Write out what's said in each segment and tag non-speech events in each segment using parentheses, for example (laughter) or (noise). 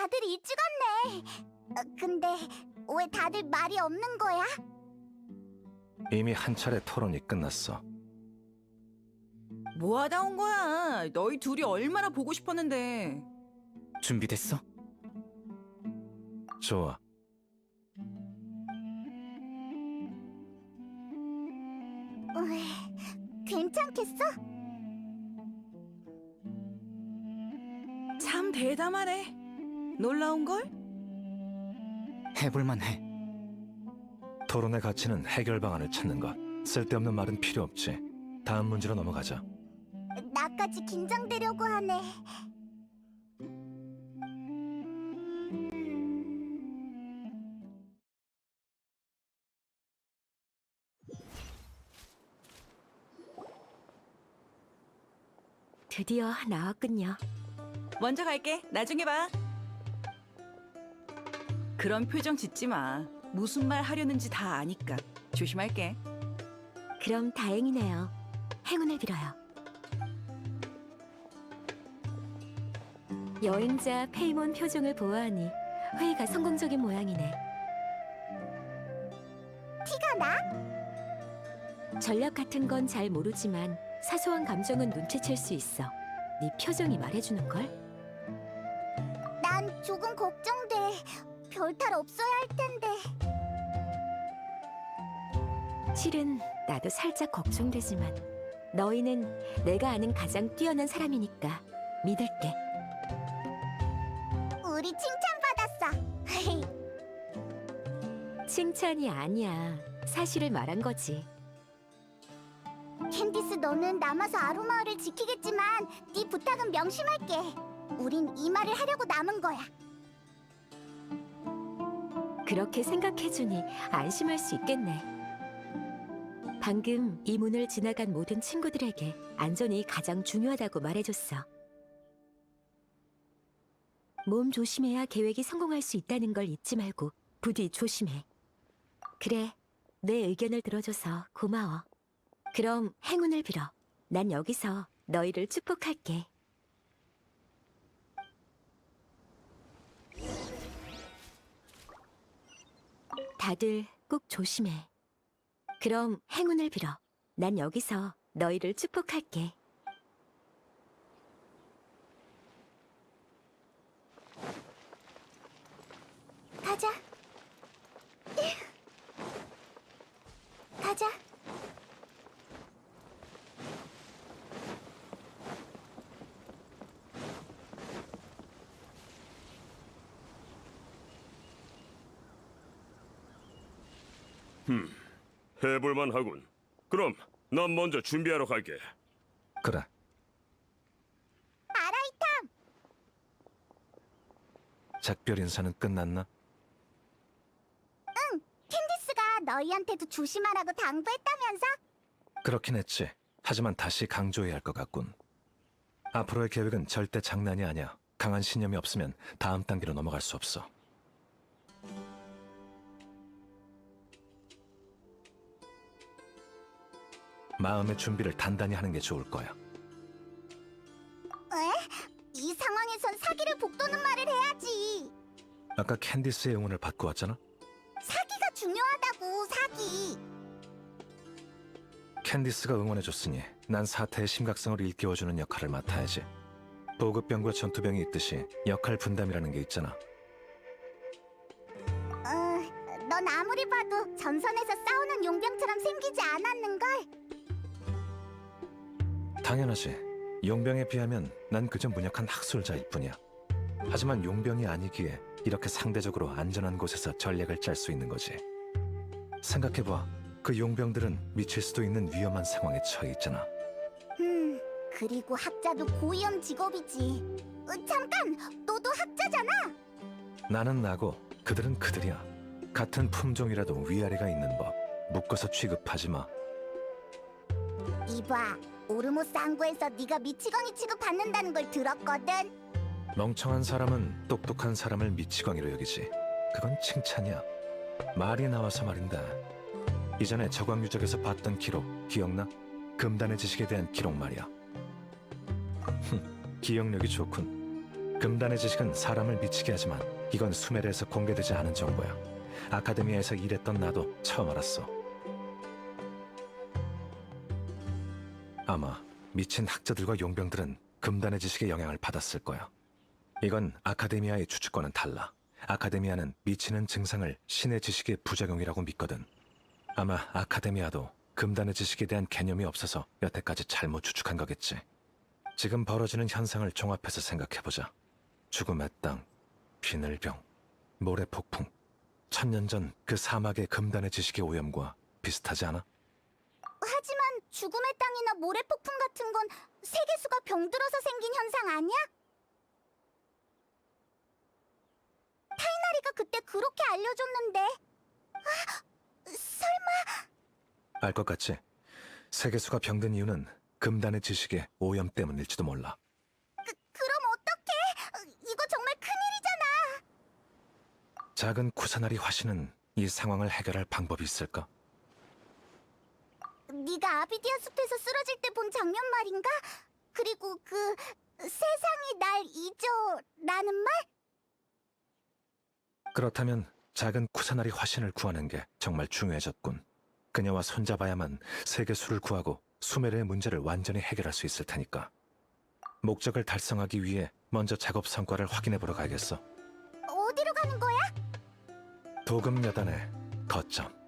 다들 일찍 왔네. 어, 근데 왜 다들 말이 없는 거야? 이미 한 차례 토론이 끝났어. 뭐 하다 온 거야? 너희 둘이 얼마나 보고 싶었는데. 준비됐어? 좋아. 으이, 괜찮겠어? 참 대담하네. 놀라운 걸? 해볼만 해. 토론의 가치는 해결 방안을 찾는 것. 쓸데없는 말은 필요 없지. 다음 문제로 넘어가자. 나까지 긴장되려고 하네. 드디어 나왔군요. 먼저 갈게. 나중에 봐. 그런 표정 짓지 마. 무슨 말 하려는지 다 아니까. 조심할게. 그럼 다행이네요. 행운을 빌어요. 여행자 페이몬 표정을 보아하니 회의가 성공적인 모양이네. 티가 나? 전략 같은 건 잘 모르지만 사소한 감정은 눈치챌 수 있어. 네 표정이 말해주는 걸. 별탈 없어야 할 텐데. 실은 나도 살짝 걱정되지만 너희는 내가 아는 가장 뛰어난 사람이니까 믿을게. 우리 칭찬받았어. (laughs) 칭찬이 아니야. 사실을 말한 거지. 캔디스 너는 남아서 아로마을을 지키겠지만 네 부탁은 명심할게. 우린 이 말을 하려고 남은 거야. 그렇게 생각해주니 안심할 수 있겠네. 방금 이 문을 지나간 모든 친구들에게 안전이 가장 중요하다고 말해줬어. 몸 조심해야 계획이 성공할 수 있다는 걸 잊지 말고 부디 조심해. 그래, 내 의견을 들어줘서 고마워. 그럼 행운을 빌어. 난 여기서 너희를 축복할게. 다들 꼭 조심해. 그럼 행운을 빌어. 난 여기서 너희를 축복할게. 가자. 가자. 해볼만 하군. 그럼 난 먼저 준비하러 갈게. 그래. 아라이탐. 작별 인사는 끝났나? 캔디스가 너희한테도 조심하라고 당부했다면서? 그렇긴 했지. 하지만 다시 강조해야 할 것 같군. 앞으로의 계획은 절대 장난이 아니야. 강한 신념이 없으면 다음 단계로 넘어갈 수 없어. 마음의 준비를 단단히 하는 게 좋을 거야. 에? 이 상황에선 사기를 북도는 말을 해야지. 아까 캔디스의 응원을 받고 왔잖아? 사기가 중요하다고 사기. 캔디스가 응원해줬으니 난 사태의 심각성을 일깨워주는 역할을 맡아야지. 보급병과 전투병이 있듯이 역할 분담이라는 게 있잖아. 당연하지. 용병에 비하면 난 그저 무력한 학술자일 뿐이야. 하지만 용병이 아니기에 이렇게 상대적으로 안전한 곳에서 전략을 짤 수 있는 거지. 생각해봐. 그 용병들은 미칠 수도 있는 위험한 상황에 처해 있잖아. 음, 그리고 학자도 고위험 직업이지. 어, 잠깐, 너도 학자잖아. 나는 나고 그들은 그들이야. 같은 품종이라도 위아래가 있는 법. 묶어서 취급하지 마. 이봐, 오르모스 항구에서 네가 미치광이 취급 받는다는 걸 들었거든. 멍청한 사람은 똑똑한 사람을 미치광이로 여기지. 그건 칭찬이야. 말이 나와서 말인데. 이전에 저광 유적에서 봤던 기록 기억나? 금단의 지식에 대한 기록 말이야. 흠, 기억력이 좋군. 금단의 지식은 사람을 미치게 하지만 이건 수메르에서 공개되지 않은 정보야. 아카데미아에서 일했던 나도 처음 알았어. 아마 미친 학자들과 용병들은 금단의 지식의 영향을 받았을 거야. 이건 아카데미아의 추측과는 달라. 아카데미아는 미치는 증상을 신의 지식의 부작용이라고 믿거든. 아마 아카데미아도 금단의 지식에 대한 개념이 없어서 여태까지 잘못 추측한 거겠지. 지금 벌어지는 현상을 종합해서 생각해보자. 죽음의 땅, 비늘병, 모래폭풍. 천년 전 그 사막의 금단의 지식의 오염과 비슷하지 않아? 하지만 죽음의 땅이나 모래폭풍 같은 건 세계수가 병들어서 생긴 현상 아니야? 타이나리가 그때 그렇게 알려줬는데. 아, 설마 알 것 같지? 세계수가 병든 이유는 금단의 지식의 오염 때문일지도 몰라. 그, 그럼 어떡해? 이거 정말 큰일이잖아. 작은 쿠사나리 화신은 이 상황을 해결할 방법이 있을까? 네가 아비디아 숲에서 쓰러질 때 본 장면 말인가? 그리고 그 세상이 날 잊어라는 말? 그렇다면 작은 쿠사나리 화신을 구하는 게 정말 중요해졌군. 그녀와 손잡아야만 세계수를 구하고 수메르의 문제를 완전히 해결할 수 있을 테니까. 목적을 달성하기 위해 먼저 작업 성과를 확인해 보러 가야겠어. 어디로 가는 거야? 도금 여단의 거점.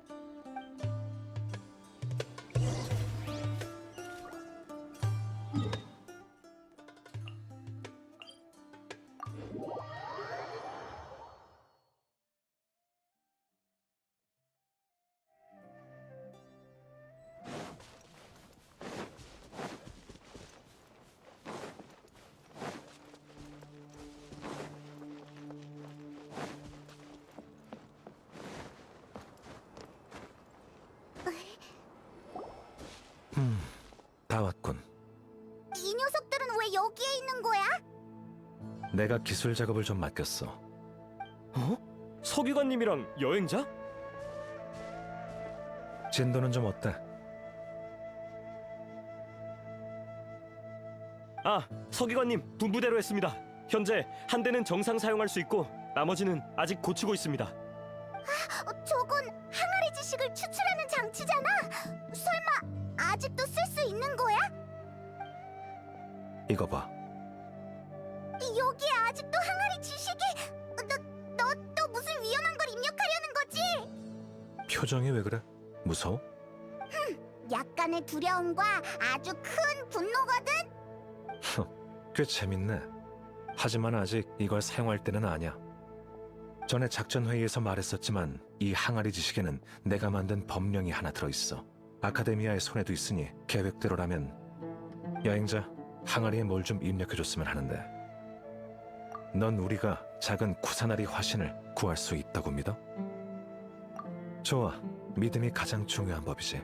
다 왔군. 이 녀석들은 왜 여기에 있는 거야? 내가 기술 작업을 좀 맡겼어. 어? 서기관님이랑 여행자? 진도는 좀 어때? 아, 서기관님 분부대로 했습니다. 현재 한 대는 정상 사용할 수 있고 나머지는 아직 고치고 있습니다. 어, 저건 항아리 지식을 추출 이거 봐. 여기에 아직도 항아리 지식이? 너, 너 또 무슨 위험한 걸 입력하려는 거지? 표정이 왜 그래? 무서워? 약간의 두려움과 아주 큰 분노거든. 꽤 재밌네. 하지만 아직 이걸 사용할 때는 아니야. 전에 작전 회의에서 말했었지만 이 항아리 지식에는 내가 만든 법령이 하나 들어있어. 아카데미아의 손에도 있으니 계획대로라면 여행자 항아리에 뭘 좀 입력해줬으면 하는데. 넌 우리가 작은 쿠사나리 화신을 구할 수 있다고 믿어? 좋아. 믿음이 가장 중요한 법이지.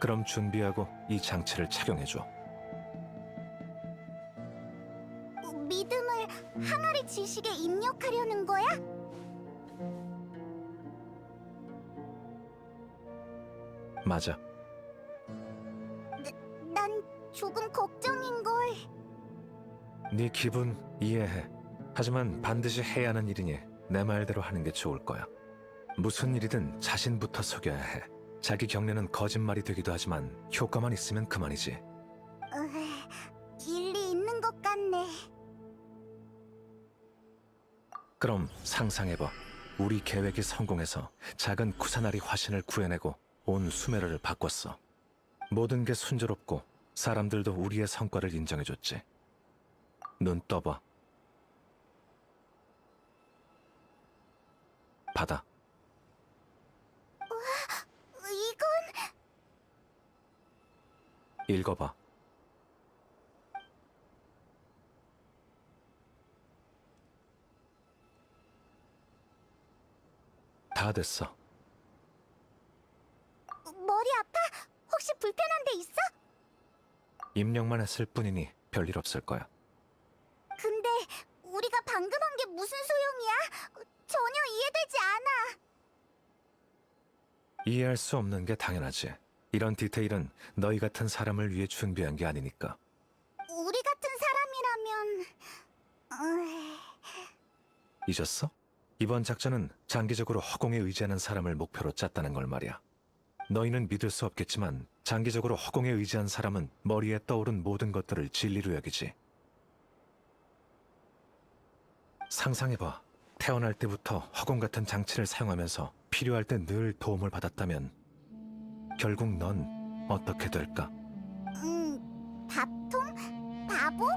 그럼 준비하고 이 장치를 착용해줘. 믿음을 항아리 지식에 입력하려는 거야? 맞아. 난 조금 걸. 네 기분 이해해. 하지만 반드시 해야 하는 일이니 내 말대로 하는 게 좋을 거야. 무슨 일이든 자신부터 속여야 해. 자기 격려는 거짓말이 되기도 하지만 효과만 있으면 그만이지. 으, 일리 있는 것 같네. 그럼 상상해봐. 우리 계획이 성공해서 작은 쿠사나리 화신을 구해내고 온 수메르를 바꿨어. 모든 게 순조롭고 사람들도 우리의 성과를 인정해줬지. 눈 떠봐. 바다. 이건 읽어봐. 다 됐어. 머리 아파? 혹시 불편한 데 있어? 입력만 했을 뿐이니 별일 없을 거야. 근데 우리가 방금 한 게 무슨 소용이야? 전혀 이해되지 않아. 이해할 수 없는 게 당연하지. 이런 디테일은 너희 같은 사람을 위해 준비한 게 아니니까. 우리 같은 사람이라면... 으... 잊었어? 이번 작전은 장기적으로 허공에 의지하는 사람을 목표로 짰다는 걸 말이야. 너희는 믿을 수 없겠지만 장기적으로 허공에 의지한 사람은 머리에 떠오른 모든 것들을 진리로 여기지. 상상해봐. 태어날 때부터 허공 같은 장치를 사용하면서 필요할 때 늘 도움을 받았다면 결국 넌 어떻게 될까? 음, 밥통? 바보?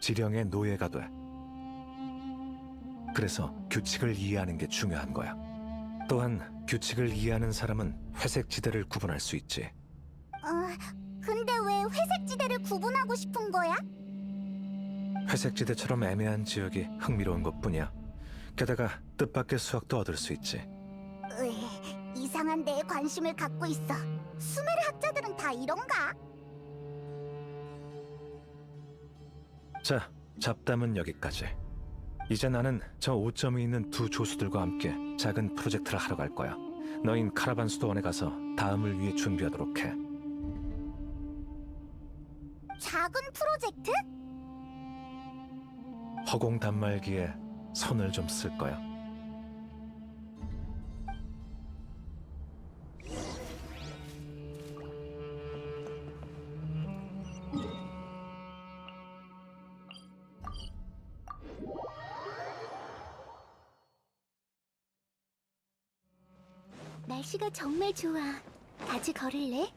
지령의 노예가 돼. 그래서 규칙을 이해하는 게 중요한 거야. 또한 규칙을 이해하는 사람은 회색 지대를 구분할 수 있지. 어, 근데 왜 회색 지대를 구분하고 싶은 거야? 회색 지대처럼 애매한 지역이 흥미로운 것뿐이야. 게다가 뜻밖의 수확도 얻을 수 있지. 으, 이상한 데에 관심을 갖고 있어. 수메르 학자들은 다 이런가? 자, 잡담은 여기까지. 이제 나는 저 오점이 있는 두 조수들과 함께 작은 프로젝트를 하러 갈 거야. 너흰 카라반 수도원에 가서 다음을 위해 준비하도록 해. 작은 프로젝트? 허공 단말기에 손을 좀 쓸 거야. 날씨가 정말 좋아. 같이 걸을래?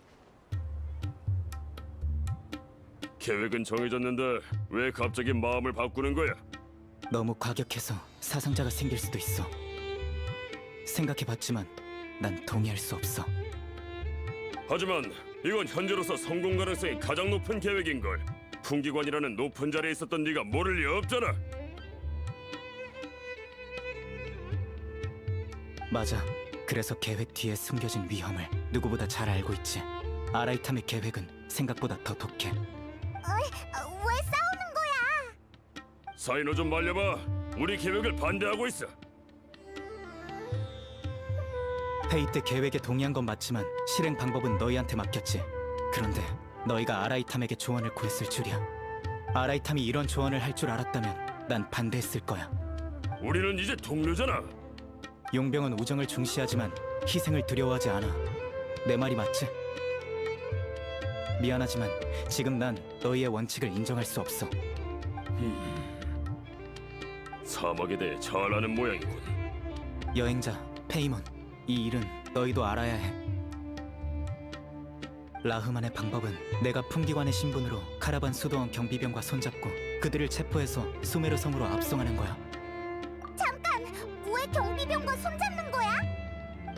계획은 정해졌는데 왜 갑자기 마음을 바꾸는 거야? 너무 과격해서 사상자가 생길 수도 있어. 생각해봤지만 난 동의할 수 없어. 하지만 이건 현재로서 성공 가능성이 가장 높은 계획인 걸. 풍기관이라는 높은 자리에 있었던 네가 모를 리 없잖아. 맞아. 그래서 계획 뒤에 숨겨진 위험을 누구보다 잘 알고 있지. 아라이탐의 계획은 생각보다 더 독해. 어, 왜 싸우는 거야? 사인호 좀 말려봐. 우리 계획을 반대하고 있어. 회의 때 계획에 동의한 건 맞지만 실행 방법은 너희한테 맡겼지. 그런데 너희가 아라이탐에게 조언을 구했을 줄이야. 아라이탐이 이런 조언을 할 줄 알았다면 난 반대했을 거야. 우리는 이제 동료잖아. 용병은 우정을 중시하지만 희생을 두려워하지 않아. 내 말이 맞지? 미안하지만 지금 난 너희의 원칙을 인정할 수 없어. 사막에 대해 잘 아는 모양이군. 여행자 페이몬, 이 일은 너희도 알아야 해. 라흐만의 방법은 내가 풍기관의 신분으로 카라반 수도원 경비병과 손잡고 그들을 체포해서 수메르 섬으로 압송하는 거야. 잠깐! 왜 경비병과 손잡는 거야?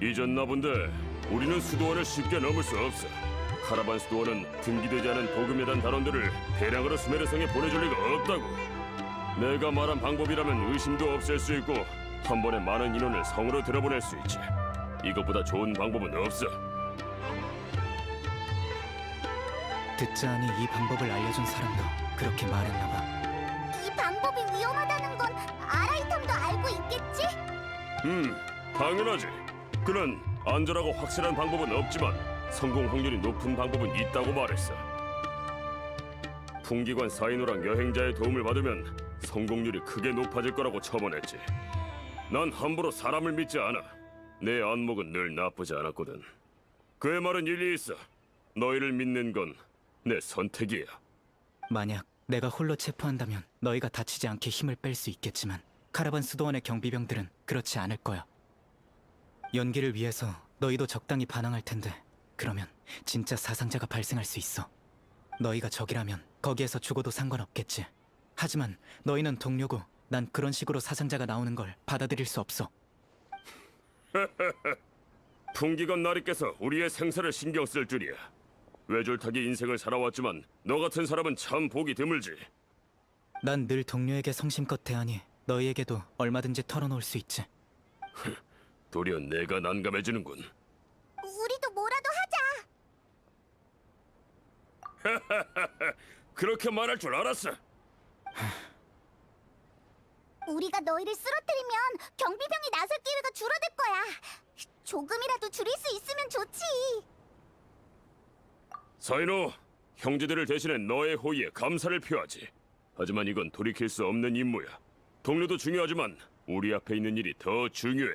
잊었나 본데 우리는 수도원을 쉽게 넘을 수 없어. 카라반 수도원은 등기되지 않은 도금에단 단원들을 대량으로 수메르성에 보내줄 리가 없다고. 내가 말한 방법이라면 의심도 없앨 수 있고 한 번에 많은 인원을 성으로 들어보낼 수 있지. 이것보다 좋은 방법은 없어. 듣자 하니 이 방법을 알려준 사람도 그렇게 말했나 봐. 이 방법이 위험하다는 건 아라이탐도 알고 있겠지? 음, 당연하지. 그는 안전하고 확실한 방법은 없지만 성공 확률이 높은 방법은 있다고 말했어. 풍기관 사인호랑 여행자의 도움을 받으면 성공률이 크게 높아질 거라고 첨언했지. 난 함부로 사람을 믿지 않아. 내 안목은 늘 나쁘지 않았거든. 그의 말은 일리 있어. 너희를 믿는 건 내 선택이야. 만약 내가 홀로 체포한다면 너희가 다치지 않게 힘을 뺄 수 있겠지만 카라반 수도원의 경비병들은 그렇지 않을 거야. 연기를 위해서 너희도 적당히 반항할 텐데 그러면 진짜 사상자가 발생할 수 있어. 너희가 적이라면 거기에서 죽어도 상관없겠지. 하지만 너희는 동료고 난 그런 식으로 사상자가 나오는 걸 받아들일 수 없어. (laughs) 풍기관 나리께서 우리의 생사를 신경 쓸 줄이야. 외줄타기 인생을 살아왔지만 너 같은 사람은 참 보기 드물지. 난 늘 동료에게 성심껏 대하니 너희에게도 얼마든지 털어놓을 수 있지. (laughs) 도리어 내가 난감해지는군. (laughs) 그렇게 말할 줄 알았어. 우리가 너희를 쓰러뜨리면 경비병이 나설 기회가 줄어들 거야. 조금이라도 줄일 수 있으면 좋지. 사인호, 형제들을 대신해 너의 호의에 감사를 표하지. 하지만 이건 돌이킬 수 없는 임무야. 동료도 중요하지만 우리 앞에 있는 일이 더 중요해.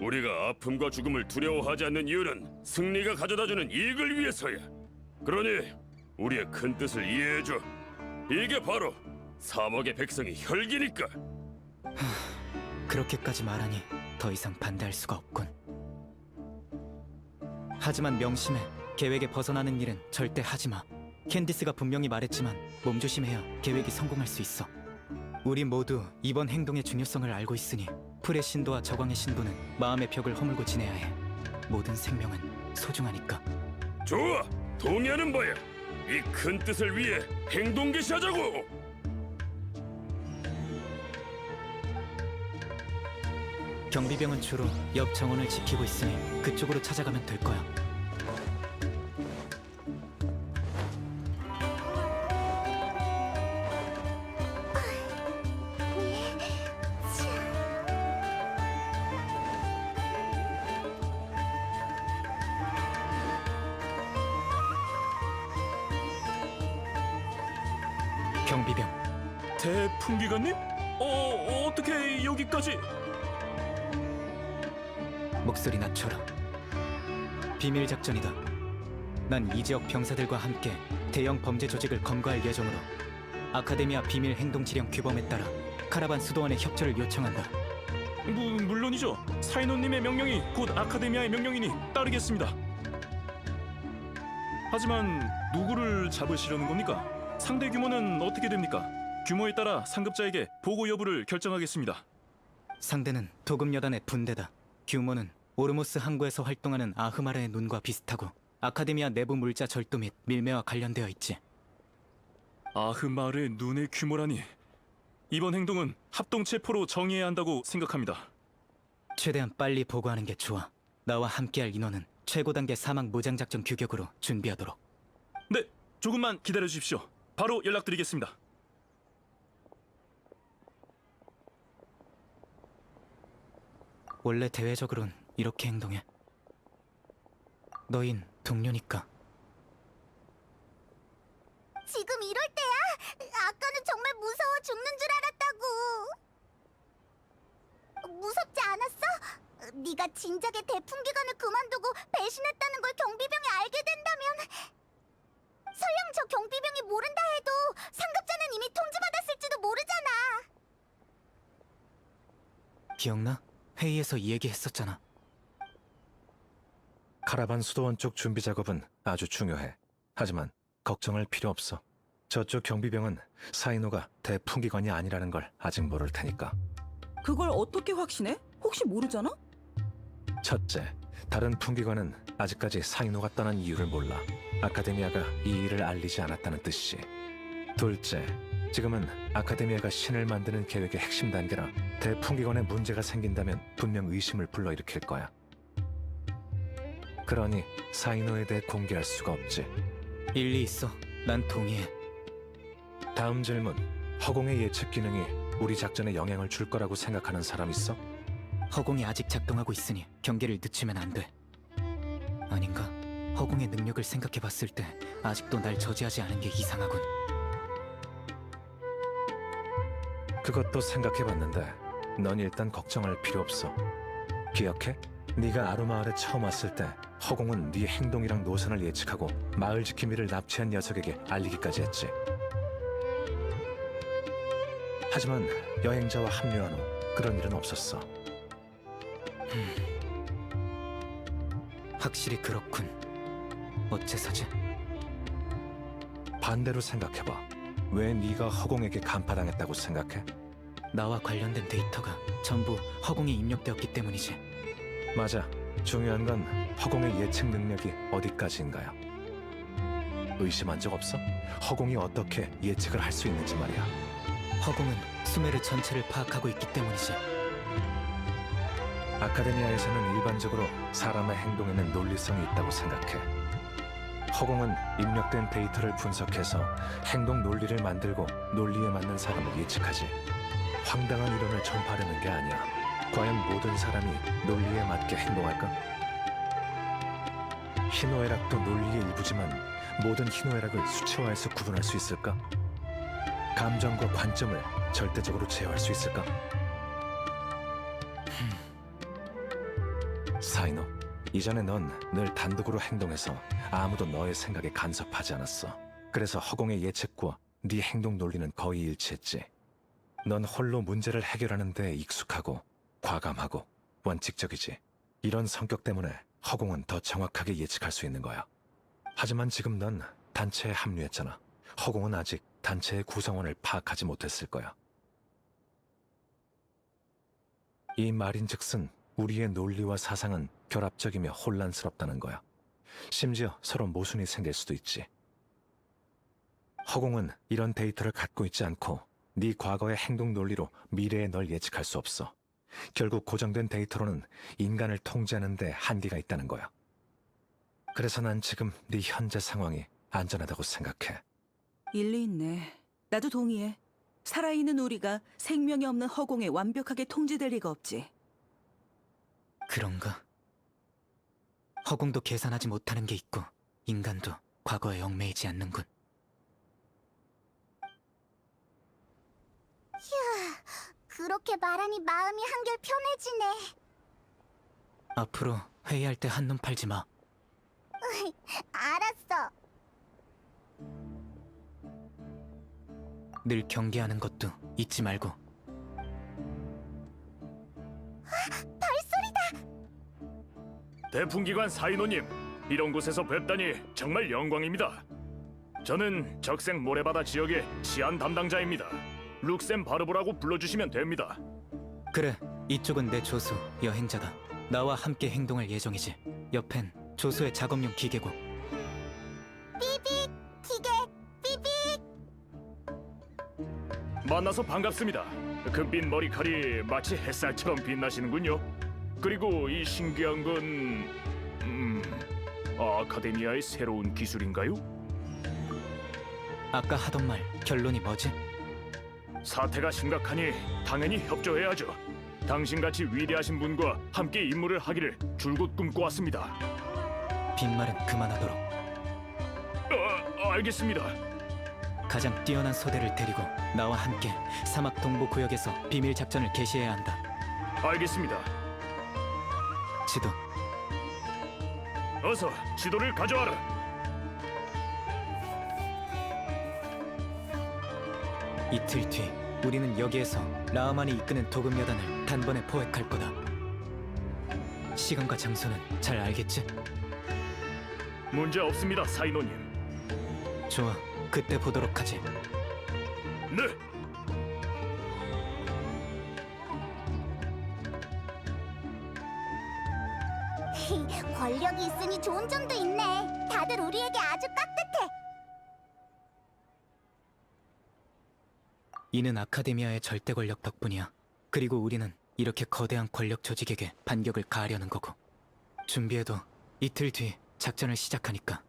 우리가 아픔과 죽음을 두려워하지 않는 이유는 승리가 가져다주는 이익을 위해서야. 그러니 우리의 큰 뜻을 이해해줘. 이게 바로 사막의 백성의 혈기니까. 그렇게까지 말하니 더 이상 반대할 수가 없군. 하지만 명심해. 계획에 벗어나는 일은 절대 하지 마. 캔디스가 분명히 말했지만 몸조심해야 계획이 성공할 수 있어. 우리 모두 이번 행동의 중요성을 알고 있으니 풀의 신도와 저광의 신도는 마음의 벽을 허물고 지내야 해. 모든 생명은 소중하니까. 좋아, 동의하는 바야. 이 큰 뜻을 위해 행동 개시하자고. 경비병은 주로 옆 정원을 지키고 있으니 그쪽으로 찾아가면 될 거야. 경비병, 대풍기관님? 어 어떻게 여기까지? 목소리 낮춰라. 비밀 작전이다. 난 이 지역 병사들과 함께 대형 범죄 조직을 검거할 예정으로 아카데미아 비밀 행동 지령 규범에 따라 카라반 수도원의 협조를 요청한다. 무, 물론이죠. 사이노님의 명령이 곧 아카데미아의 명령이니 따르겠습니다. 하지만 누구를 잡으시려는 겁니까? 상대 규모는 어떻게 됩니까? 규모에 따라 상급자에게 보고 여부를 결정하겠습니다. 상대는 도금 여단의 분대다. 규모는 오르모스 항구에서 활동하는 아흐마르의 눈과 비슷하고 아카데미아 내부 물자 절도 및 밀매와 관련되어 있지. 아흐마르의 눈의 규모라니. 이번 행동은 합동 체포로 정의해야 한다고 생각합니다. 최대한 빨리 보고하는 게 좋아. 나와 함께할 인원은 최고 단계 사막 무장 작전 규격으로 준비하도록. 네, 조금만 기다려 주십시오. 바로 연락드리겠습니다. 원래 대외적으론 이렇게 행동해. 너흰 동료니까. 지금 이럴 때야? 아까는 정말 무서워 죽는 줄 알았다고. 무섭지 않았어? 네가 진작에 대풍기관을 그만두고 배신했다는 걸 경비병이 알게 된다면 기억나? 회의에서 이 얘기 했었잖아. 카라반 수도원 쪽 준비 작업은 아주 중요해. 하지만 걱정할 필요 없어. 저쪽 경비병은 사이노가 대풍기관이 아니라는 걸 아직 모를 테니까. 그걸 어떻게 확신해? 혹시 모르잖아? 첫째, 다른 풍기관은 아직까지 사이노가 떠난 이유를 몰라. 아카데미아가 이 일을 알리지 않았다는 뜻이지. 둘째, 지금은 아카데미아가 신을 만드는 계획의 핵심 단계라 대풍기관에 문제가 생긴다면 분명 의심을 불러일으킬 거야. 그러니 사이노에 대해 공개할 수가 없지. 일리 있어. 난 동의해. 다음 질문. 허공의 예측 기능이 우리 작전에 영향을 줄 거라고 생각하는 사람 있어? 허공이 아직 작동하고 있으니 경계를 늦추면 안 돼. 아닌가? 허공의 능력을 생각해 봤을 때 아직도 날 저지하지 않은 게 이상하군. 그것도 생각해봤는데 넌 일단 걱정할 필요 없어. 기억해? 네가 아루마을에 처음 왔을 때 허공은 네 행동이랑 노선을 예측하고 마을 지킴이를 납치한 녀석에게 알리기까지 했지. 하지만 여행자와 합류한 후 그런 일은 없었어. 확실히 그렇군. 어째서지? 반대로 생각해봐. 왜 네가 허공에게 간파당했다고 생각해? 나와 관련된 데이터가 전부 허공에 입력되었기 때문이지. 맞아. 중요한 건 허공의 예측 능력이 어디까지인가요? 의심한 적 없어? 허공이 어떻게 예측을 할 수 있는지 말이야. 허공은 수메르 전체를 파악하고 있기 때문이지. 아카데미아에서는 일반적으로 사람의 행동에는 논리성이 있다고 생각해. 허공은 입력된 데이터를 분석해서 행동 논리를 만들고 논리에 맞는 사람을 예측하지. 황당한 이론을 전파하려는 게 아니야. 과연 모든 사람이 논리에 맞게 행동할까? 희노애락도 논리의 일부지만 모든 희노애락을 수치화해서 구분할 수 있을까? 감정과 관점을 절대적으로 제어할 수 있을까? 사이노, 이전에 넌 늘 단독으로 행동해서 아무도 너의 생각에 간섭하지 않았어. 그래서 허공의 예측과 네 행동 논리는 거의 일치했지. 넌 홀로 문제를 해결하는 데 익숙하고 과감하고 원칙적이지. 이런 성격 때문에 허공은 더 정확하게 예측할 수 있는 거야. 하지만 지금 넌 단체에 합류했잖아. 허공은 아직 단체의 구성원을 파악하지 못했을 거야. 이 말인 즉슨 우리의 논리와 사상은 결합적이며 혼란스럽다는 거야. 심지어 서로 모순이 생길 수도 있지. 허공은 이런 데이터를 갖고 있지 않고 네 과거의 행동 논리로 미래의 널 예측할 수 없어. 결국 고정된 데이터로는 인간을 통제하는 데 한계가 있다는 거야. 그래서 난 지금 네 현재 상황이 안전하다고 생각해. 일리 있네. 나도 동의해. 살아있는 우리가 생명이 없는 허공에 완벽하게 통제될 리가 없지. 그런가? 허공도 계산하지 못하는 게 있고 인간도 과거에 얽매이지 않는군. 그렇게 말하니 마음이 한결 편해지네. 앞으로 회의할 때 한눈 팔지 마. 알았어. 늘 경계하는 것도 잊지 말고. 대풍기관 사인호님, 이런 곳에서 뵙다니 정말 영광입니다. 저는 적색 모래바다 지역의 치안 담당자입니다. 룩셈 바르보라고 불러주시면 됩니다. 그래, 이쪽은 내 조수, 여행자다. 나와 함께 행동할 예정이지. 옆엔 조수의 작업용 기계고. 기계 삐빅. 만나서 반갑습니다. 금빛 머리칼이 마치 햇살처럼 빛나시는군요. 그리고 이 신기한 건... 음... 아카데미아의 새로운 기술인가요? 아까 하던 말 결론이 뭐지? 사태가 심각하니 당연히 협조해야죠. 당신같이 위대하신 분과 함께 임무를 하기를 줄곧 꿈꿔왔습니다. 빈말은 그만하도록. 아, 알겠습니다. 가장 뛰어난 소대를 데리고 나와 함께 사막 동부 구역에서 비밀 작전을 개시해야 한다. 알겠습니다. 지도 어서 지도를 가져와라. 이틀 뒤 우리는 여기에서 라하만이 이끄는 도금 여단을 단번에 포획할 거다. 시간과 장소는 잘 알겠지? 문제 없습니다, 사이노님. 좋아, 그때 보도록 하지. 네. (laughs) 권력이 있으니 좋은 점도 있네. 이는 아카데미아의 절대 권력 덕분이야. 그리고 우리는 이렇게 거대한 권력 조직에게 반격을 가하려는 거고. 준비해도 이틀 뒤 작전을 시작하니까.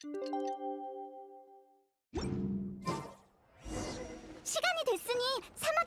시간이 됐으니 사막에